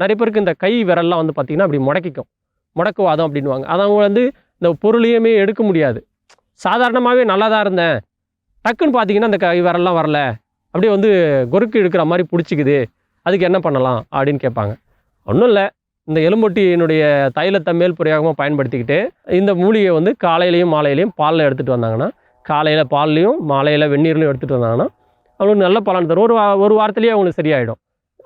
நிறைய பேருக்கு இந்த கை விரல்லாம் வந்து பார்த்திங்கன்னா அப்படி முடக்கிக்கும். முடக்குவாதம் அப்படின்வாங்க அது அவங்க வந்து இந்த பொருளையுமே எடுக்க முடியாது. சாதாரணமாகவே நல்லா தான் இருந்தேன். டக்குன்னு பார்த்தீங்கன்னா இந்த கை விரல்லாம் வரல. அப்படியே வந்து கொருக்கு இழுக்கிற மாதிரி பிடிச்சிக்குது. அதுக்கு என்ன பண்ணலாம் அப்படின்னு கேட்பாங்க. ஒன்றும் இல்லை. இந்த எலும்பொட்டியினுடைய தைலத்தை மேல் பிரயோகமாக பயன்படுத்திக்கிட்டு இந்த மூலிகையை வந்து காலையிலையும் மாலையிலையும் பாலில் எடுத்துகிட்டு வந்தாங்கன்னா காலையில் பால்லையும் மாலையில் வெந்நீர்லையும் எடுத்துகிட்டு வந்தாங்கன்னா அவங்களுக்கு நல்ல பலன் தரும். ஒரு வா ஒரு வாரத்துலேயே அவங்களுக்கு சரியாயிடும்.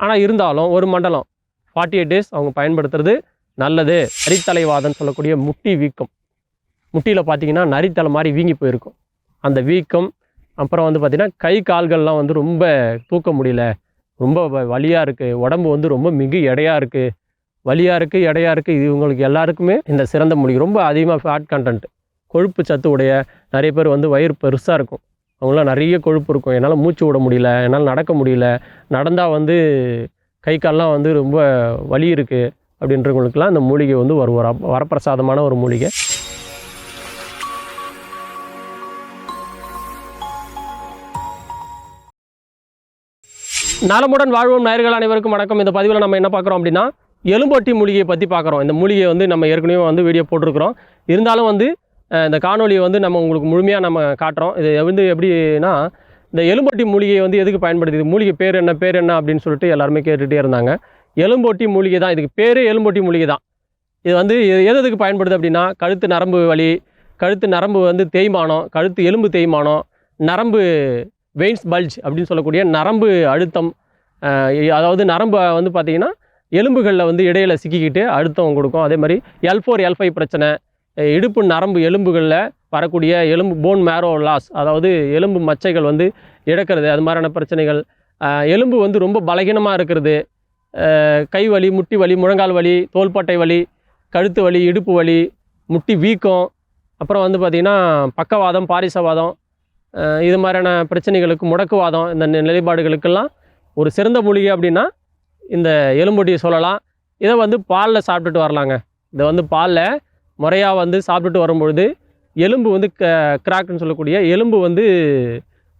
ஆனால் இருந்தாலும் ஒரு மண்டலம் ஃபார்ட்டி எயிட் டேஸ் அவங்க பயன்படுத்துறது நல்லது. நரித்தலைவாதம்னு சொல்லக்கூடிய முட்டி வீக்கம். முட்டியில் பார்த்தீங்கன்னா நரித்தலை மாதிரி வீங்கி போயிருக்கும். அந்த வீக்கம் அப்புறம் வந்து பார்த்திங்கன்னா கை கால்கள்லாம் வந்து ரொம்ப தூக்க முடியல. ரொம்ப வ- இருக்குது உடம்பு வந்து ரொம்ப மிகு எடையாக இருக்குது வலியாக இருக்குது எடையாக இருக்குது இது இவங்களுக்கு எல்லாருக்குமே இந்த சிறந்த மூலிகை ரொம்ப அதிகமாக ஃபேட் கண்டென்ட் கொழுப்பு சத்து உடைய நிறைய பேர் வந்து வயிறு பெருசாக இருக்கும். அவங்களாம் நிறைய கொழுப்பு இருக்கும். என்னால் மூச்சு விட முடியல. என்னால் நடக்க முடியல. நடந்தால் வந்து கை கால்லாம் வந்து ரொம்ப வலி இருக்குது அப்படின்றவங்களுக்குலாம் இந்த மூலிகை வந்து ஒரு வர வரப்பிரசாதமான ஒரு மூலிகை. நலமுடன் வாழ்வோம் நேர்கள் அனைவருக்கும் வணக்கம். இந்த பதிவில் நம்ம என்ன பார்க்குறோம் அப்படின்னா எலும்பொட்டி மூலிகையை பற்றி பார்க்குறோம். இந்த மூலிகையை வந்து நம்ம ஏற்கனவே வந்து வீடியோ போட்டிருக்கிறோம். இருந்தாலும் வந்து இந்த காணொலியை வந்து நம்ம உங்களுக்கு முழுமையாக நம்ம காட்டுறோம். இது வந்து எப்படின்னா இந்த எலும்பொட்டி மூலிகையை வந்து எதுக்கு பயன்படுத்துது மூலிகை பேர் என்ன பேர் என்ன அப்படின்னு சொல்லிட்டு எல்லாருமே கேட்டுகிட்டே இருந்தாங்க. எலும்பொட்டி மூலிகை தான். இதுக்கு பேரே எலும்பொட்டி மூலிகை தான். இது வந்து எது எதுக்கு பயன்படுது அப்படின்னா கழுத்து நரம்பு வலி கழுத்து நரம்பு வந்து தேய்மானம் கழுத்து எலும்பு தேய்மானம் நரம்பு வெயின்ஸ் பல்ஜ் அப்படின்னு சொல்லக்கூடிய நரம்பு அழுத்தம் அதாவது நரம்பு வந்து பார்த்திங்கன்னா எலும்புகளில் வந்து இடையில சிக்கிக்கிட்டு அழுத்தம் கொடுக்கும். அதே மாதிரி எல் ஃபோர் எல் ஃபைவ் பிரச்சனை இடுப்பு நரம்பு எலும்புகளில் வரக்கூடிய எலும்பு போன் மேரோ லாஸ் அதாவது எலும்பு மச்சைகள் வந்து இழக்கிறது. அது மாதிரியான பிரச்சனைகள். எலும்பு வந்து ரொம்ப பலகீனமாக இருக்கிறது. கை வலி முட்டி வலி முழங்கால் வலி தோள்பட்டை வலி கழுத்து வலி இடுப்பு வலி முட்டி வீக்கம் அப்புறம் வந்து பார்த்திங்கன்னா பக்கவாதம் பாரிசவாதம் இது மாதிரியான பிரச்சனைகளுக்கு முடக்குவாதம் இந்த நிலைப்பாடுகளுக்கெல்லாம் ஒரு சிறந்த மூலிகை அப்படின்னா இந்த எலும்பொட்டியை சொல்லலாம். இதை வந்து பாலில் சாப்பிட்டுட்டு வரலாங்க. இதை வந்து பாலில் முறையாக வந்து சாப்பிட்டுட்டு வரும்பொழுது எலும்பு வந்து க கிராக்குன்னு சொல்லக்கூடிய எலும்பு வந்து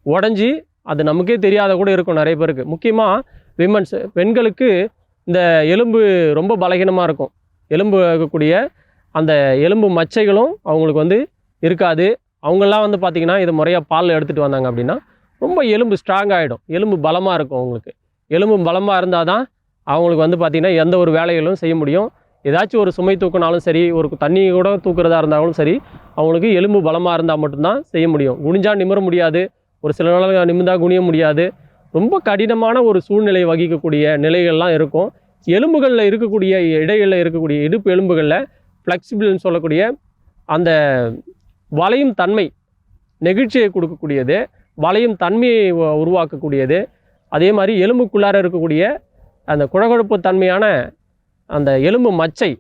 உடஞ்சி அது நமக்கே தெரியாத கூட இருக்கும் நிறைய பேருக்கு. முக்கியமாக விமன்ஸ் பெண்களுக்கு இந்த எலும்பு ரொம்ப பலகீனமாக இருக்கும். எலும்பு இருக்கக்கூடிய அந்த எலும்பு மச்சைகளும் அவங்களுக்கு வந்து இருக்காது. அவங்கெல்லாம் வந்து பார்த்திங்கன்னா இது முறையாக பாலில் எடுத்துகிட்டு வந்தாங்க அப்படின்னா ரொம்ப எலும்பு ஸ்ட்ராங் ஆகிடும் எலும்பு பலமாக இருக்கும் அவங்களுக்கு. எலும்பு பலமாக இருந்தால் தான் அவங்களுக்கு வந்து பார்த்திங்கன்னா எந்த ஒரு வேலைகளும் செய்ய முடியும். ஏதாச்சும் ஒரு சுமை தூக்கினாலும் சரி ஒரு தண்ணி கூட தூக்குறதா இருந்தாலும் சரி அவங்களுக்கு எலும்பு பலமாக இருந்தால் மட்டும்தான் செய்ய முடியும். குனிஞ்சால் நிமிர முடியாது ஒரு சில நாள் நிமிர்ந்தா குனிய முடியாது. ரொம்ப கடினமான ஒரு சூழ்நிலை வகிக்கக்கூடிய நிலைகள்லாம் இருக்கும். எலும்புகளில் இருக்கக்கூடிய இடைகளில் இருக்கக்கூடிய இடுப்பு எலும்புகளில் ஃப்ளெக்சிபிள்னு சொல்லக்கூடிய அந்த வளையும் தன்மை நெகிழ்ச்சியை கொடுக்கக்கூடியது வளையும் தன்மையை உருவாக்கக்கூடியது. அதே மாதிரி எலும்புக்குள்ளார இருக்கக்கூடிய அந்த குழகுழப்பு தன்மையான அந்த எலும்பு மச்சை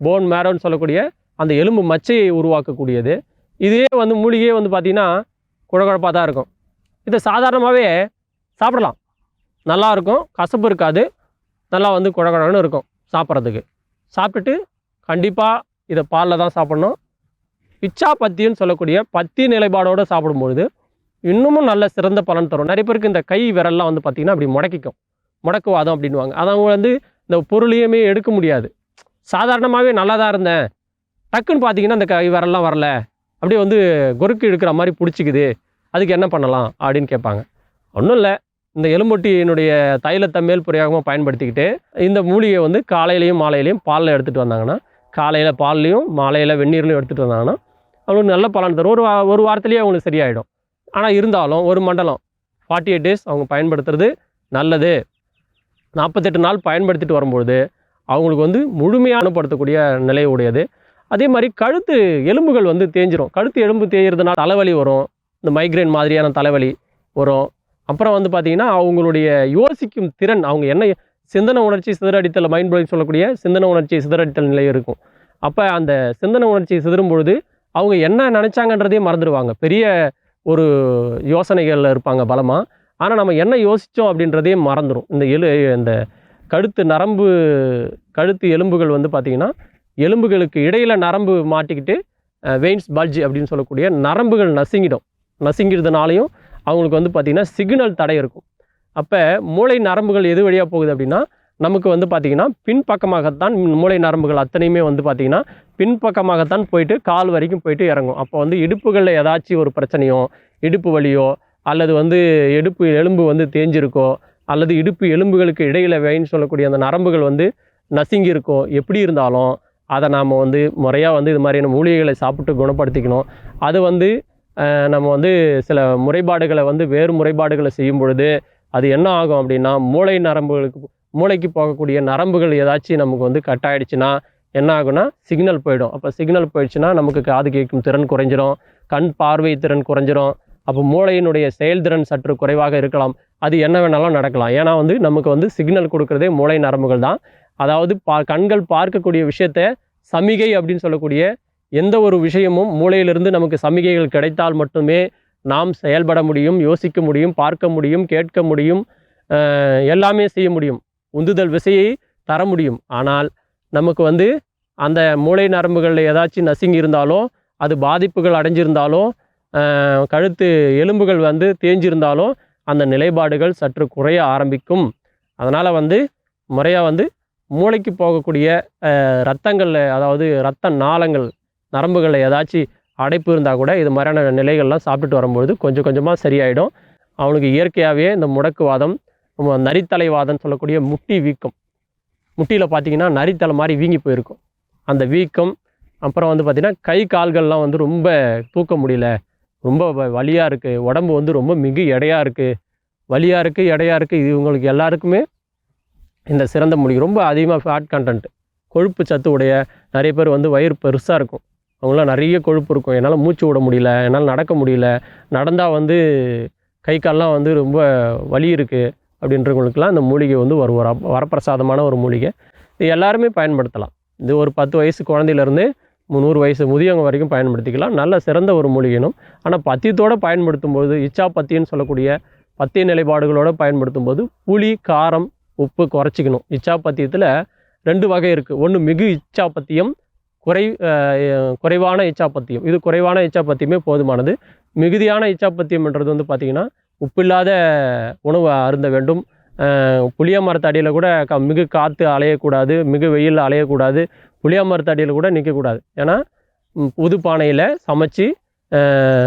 போன் மேரோன்னு சொல்லக்கூடிய அந்த எலும்பு மச்சையை உருவாக்கக்கூடியது. இதே வந்து மூலிகையே வந்து பார்த்திங்கன்னா குழகுழப்பாக தான் இருக்கும். இதை சாதாரணமாகவே சாப்பிடலாம். நல்லா இருக்கும். கசப்பு இருக்காது. நல்லா வந்து குழகுழன்னு இருக்கும் சாப்பிட்றதுக்கு. சாப்பிட்டுட்டு கண்டிப்பாக இதை பாலில் தான் சாப்பிட்ணும். பிச்சா பத்தின்னு சொல்லக்கூடிய பத்தி நிலைப்பாடோடு சாப்பிடும்பொழுது இன்னமும் நல்ல சிறந்த பலன் தரும். நிறைய பேருக்கு இந்த கை விரல்லாம் வந்து பார்த்திங்கன்னா அப்படி முடக்கிக்கும். முடக்குவாதம் அப்படின்வாங்க அதை அவங்க வந்து இந்த பொருளையுமே எடுக்க முடியாது. சாதாரணமாகவே நல்லா தான் இருந்தேன். டக்குன்னு பார்த்தீங்கன்னா அந்த கை வரலாம் வரல. அப்படியே வந்து கொருக்கு இழுக்கிற மாதிரி பிடிச்சிக்குது. அதுக்கு என்ன பண்ணலாம் அப்படின்னு கேட்பாங்க. ஒன்றும் இல்லை. இந்த எலும்பொட்டியினுடைய தைலத்தை மேல் பிரயோகமாக பயன்படுத்திக்கிட்டு இந்த மூலிகையை வந்து காலையிலையும் மாலையிலையும் பாலில் எடுத்துகிட்டு வந்தாங்கன்னா காலையில் பால்லையும் மாலையில் வெந்நீர்லையும் எடுத்துகிட்டு வந்தாங்கன்னா அவங்களுக்கு நல்ல பலன் தரும். ஒரு வா ஒரு வாரத்துலேயே அவங்களுக்கு சரியாயிடும். ஆனால் இருந்தாலும் ஒரு மண்டலம் ஃபார்ட்டி எயிட் டேஸ் அவங்க பயன்படுத்துறது நல்லது. நாற்பத்தெட்டு நாள் பயன்படுத்திட்டு வரும்பொழுது அவங்களுக்கு வந்து முழுமையாக அனுப்படுத்தக்கூடிய நிலை உடையது. அதே மாதிரி கழுத்து எலும்புகள் வந்து தேஞ்சிரும். கழுத்து எலும்பு தேய்கிறதுனால தலைவலி வரும். இந்த மைக்ரேன் மாதிரியான தலைவலி வரும். அப்புறம் வந்து பார்த்திங்கன்னா அவங்களுடைய யோசிக்கும் திறன் அவங்க என்ன சிந்தன உணர்ச்சி சிதறடித்தல் மைண்ட் ப்ளோயிங் சொல்லக்கூடிய சிந்தனை உணர்ச்சி சிதறடித்தல் நிலை இருக்கும். அப்போ அந்த சிந்தனை உணர்ச்சி சிதறும் பொழுது அவங்க என்ன நினச்சாங்கன்றதையும் மறந்துடுவாங்க. பெரிய ஒரு யோசனைகளில் இருப்பாங்க பலமாக ஆனால் நம்ம என்ன யோசித்தோம் அப்படின்றதே மறந்துடும் இந்த எலு இந்த கழுத்து நரம்பு கழுத்து எலும்புகள் வந்து பார்த்திங்கன்னா எலும்புகளுக்கு இடையில் நரம்பு மாட்டிக்கிட்டு வெயின்ஸ் பல்ஜ் அப்படின்னு சொல்லக்கூடிய நரம்புகள் நசுங்கிடும். நசுங்கிறதுனாலையும் அவங்களுக்கு வந்து பார்த்திங்கன்னா சிக்னல் தடை இருக்கும். அப்போ மூளை நரம்புகள் எது வழியாக போகுது அப்படின்னா நமக்கு வந்து பார்த்திங்கன்னா பின்பக்கமாகத்தான் மூளை நரம்புகள் அத்தனையுமே வந்து பார்த்திங்கன்னா பின்பக்கமாகத்தான் போயிட்டு கால் வரைக்கும் போயிட்டு இறங்கும். அப்போ வந்து இடுப்புகளில் ஏதாச்சும் ஒரு பிரச்சனையோ இடுப்பு வலியோ அல்லது வந்து எடுப்பு எலும்பு வந்து தேஞ்சிருக்கோ அல்லது இடுப்பு எலும்புகளுக்கு இடையில் வேன்னு சொல்லக்கூடிய அந்த நரம்புகள் வந்து நசுங்கியிருக்கோ எப்படி இருந்தாலும் அதை நாம் வந்து முறையாக வந்து இது மாதிரியான மூலிகைகளை சாப்பிட்டு குணப்படுத்திக்கணும். அது வந்து நம்ம வந்து சில முறைப்பாடுகளை வந்து வேறு முறைப்பாடுகளை செய்யும் பொழுது அது என்ன ஆகும் அப்படின்னா மூளை நரம்புகளுக்கு மூளைக்கு போகக்கூடிய நரம்புகள் ஏதாச்சும் நமக்கு வந்து கட்டாயிடுச்சுன்னா என்ன ஆகும்னா சிக்னல் போயிடும். அப்போ சிக்னல் போயிடுச்சுன்னா நமக்கு காது கேட்கும் திறன் குறைஞ்சிரும் கண் பார்வை திறன் குறைஞ்சிரும். அப்போ மூளையினுடைய செயல்திறன் சற்று குறைவாக இருக்கலாம். அது என்ன வேணாலும் நடக்கலாம். ஏன்னா வந்து நமக்கு வந்து சிக்னல் கொடுக்குறதே மூளை நரம்புகள் தான். அதாவது பா கண்கள் பார்க்கக்கூடிய விஷயத்த சமிகை அப்படின்னு சொல்லக்கூடிய எந்த ஒரு விஷயமும் மூளையிலிருந்து நமக்கு சமிகைகள் கிடைத்தால் மட்டுமே நாம் செயல்பட முடியும் யோசிக்க முடியும் பார்க்க முடியும் கேட்க முடியும் எல்லாமே செய்ய முடியும். உந்துதல் விசையை தர முடியும். ஆனால் நமக்கு வந்து அந்த மூளை நரம்புகளில் ஏதாச்சும் நசுங்கி இருந்தாலோ அது பாதிப்புகள் அடைஞ்சிருந்தாலோ கழுத்து எலும்புகள் வந்து தேஞ்சிருந்தாலும் அந்த நிலைப்பாடுகள் சற்று குறைய ஆரம்பிக்கும். அதனால் வந்து முறையாக வந்து மூளைக்கு போகக்கூடிய ரத்தங்களில் அதாவது ரத்த நாளங்கள் நரம்புகளில் ஏதாச்சும் அடைப்பு இருந்தால் கூட இது மாதிரியான நிலைகள்லாம் சாப்பிட்டுட்டு வரும்பொழுது கொஞ்சம் கொஞ்சமாக சரியாயிடும். அவனுக்கு இயற்கையாகவே இந்த முடக்குவாதம் நம்ம நரித்தலைவாதம் சொல்லக்கூடிய முட்டி வீக்கம். முட்டியில் பார்த்தீங்கன்னா நரித்தலை மாதிரி வீங்கி போயிருக்கும். அந்த வீக்கம் அப்புறம் வந்து பார்த்திங்கன்னா கை கால்கள்லாம் வந்து ரொம்ப தூக்க முடியல. ரொம்ப வ- வலியாக இருக்குது உடம்பு வந்து ரொம்ப மிகு எடையாக இருக்குது வலியாக இருக்குது எடையாக இருக்குது இது இவங்களுக்கு எல்லாருக்குமே இந்த சிறந்த மூலிகை. ரொம்ப அதிகமாக ஃபேட் கண்டென்ட் கொழுப்பு சத்து உடைய நிறைய பேர் வந்து வயிறு பெருசாக இருக்கும். அவங்களாம் நிறைய கொழுப்பு இருக்கும். என்னால் மூச்சு விட முடியல என்னால் நடக்க முடியல நடந்தால் வந்து கை கால்லாம் வந்து ரொம்ப வலி இருக்குது அப்படின்றவங்களுக்குலாம் இந்த மூலிகை வந்து ஒரு வர வரப்பிரசாதமான ஒரு மூலிகை. இது எல்லாருமே பயன்படுத்தலாம். இது ஒரு பத்து வயசு குழந்தையிலேருந்து நூறு வயசு முதியவங்க வரைக்கும் பயன்படுத்திக்கலாம். நல்ல சிறந்த ஒரு மூலிகைனும் ஆனால் பத்தியத்தோடு பயன்படுத்தும் போது இச்சா பத்தின்னு சொல்லக்கூடிய பத்திய நிலைப்பாடுகளோடு பயன்படுத்தும் போது புளி காரம் உப்பு குறைச்சிக்கணும். இச்சா பத்தியத்தில் ரெண்டு வகை இருக்குது ஒன்று மிகு இச்சா பத்தியம் குறை குறைவான இச்சா பத்தியம். இது குறைவான இச்சா பத்தியமே போதுமானது. மிகுதியான இச்சா பத்தியம்ன்றது வந்து பார்த்திங்கன்னா உப்பில்லாத உணவு அருந்த வேண்டும். புளிய மரத்தடியில் கூட க மிகு காற்று அலையக்கூடாது மிகு வெயில் அலையக்கூடாது புளிய மரத்தடியில் கூட நிற்கக்கூடாது ஏன்னா புது பானையில் சமைச்சு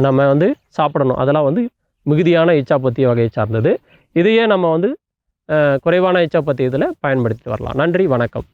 நம்ம வந்து சாப்பிடணும். அதெல்லாம் வந்து மிகுதியான இச்சாப்பத்தி வகையை சார்ந்தது. இதையே நம்ம வந்து குறைவான குறைவான இச்சாப்பத்தியத்தில் பயன்படுத்தி வரலாம். நன்றி வணக்கம்.